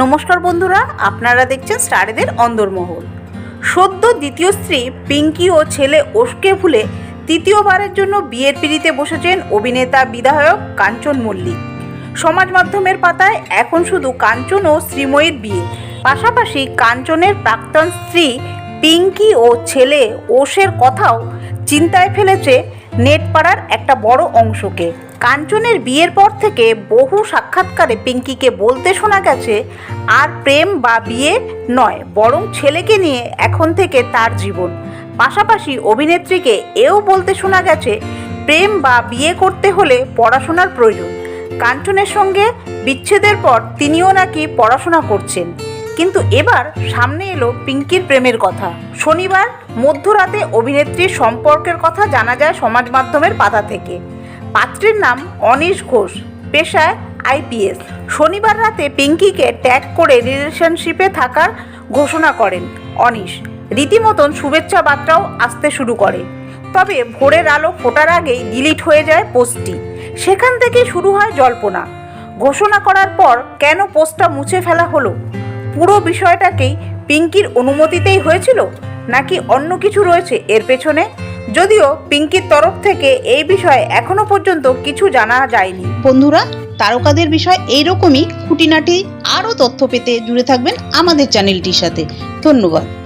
নমস্কার বন্ধুরা, আপনারা দেখছেন স্টারেদের অন্দরমহল। সদ্য দ্বিতীয় স্ত্রী পিঙ্কি ও ছেলে ওশকে ভুলে তৃতীয়বারের জন্য বিয়ের পিড়িতে বসেছেন অভিনেতা, বিধায়ক কাঞ্চন মল্লিক। সমাজ মাধ্যমের পাতায় এখন শুধু কাঞ্চন ও শ্রীময়ীর বিয়ে। পাশাপাশি কাঞ্চনের প্রাক্তন স্ত্রী পিঙ্কি ও ছেলে ওশের কথাও চিন্তায় ফেলেছে নেটপাড়ার একটা বড় অংশকে। কাঞ্চনের বিয়ের পর থেকে বহু সাক্ষাৎকারে পিঙ্কিকে বলতে শোনা গেছে, আর প্রেম বা বিয়ে নয়, বরং ছেলেকে নিয়ে এখন থেকে তার জীবন। পাশাপাশি অভিনেত্রীকে এও বলতে শোনা গেছে, প্রেম বা বিয়ে করতে হলে পড়াশোনার প্রয়োজন। কাঞ্চনের সঙ্গে বিচ্ছেদের পর তিনিও নাকি পড়াশোনা করছেন। কিন্তু এবার সামনে এলো পিঙ্কির প্রেমের কথা। শনিবার মধ্যরাতে অভিনেত্রীর সম্পর্কের কথা জানা যায় সমাজ মাধ্যমের পাতা থেকে। পাত্রীর নাম অনিশ ঘোষ, পেশায় আইপিএস। শনিবার রাতে পিঙ্কিকে ট্যাগ করে রিলেশনশিপে থাকার ঘোষণা করেন অনিশ। রীতিমতন শুভেচ্ছা বার্তাও আসতে শুরু করে। তবে ভোরের আলো ফোটার আগেই ডিলিট হয়ে যায় পোস্টটি। সেখান থেকেই শুরু হয় জল্পনা। ঘোষণা করার পর কেন পোস্টটা মুছে ফেলা হলো? পুরো বিষয়টাকেই পিঙ্কির অনুমতিতেই হয়েছিল? নাকি অন্য কিছু রয়েছে এর পেছনে? যদিও পিঙ্কির তরফ থেকে এই বিষয়ে এখনও পর্যন্ত কিছু জানা যায়নি। বন্ধুরা, তারকাদের বিষয় এইরকমই খুঁটিনাটি আরও তথ্য পেতে জুড়ে থাকবেন আমাদের চ্যানেলটির সাথে। ধন্যবাদ।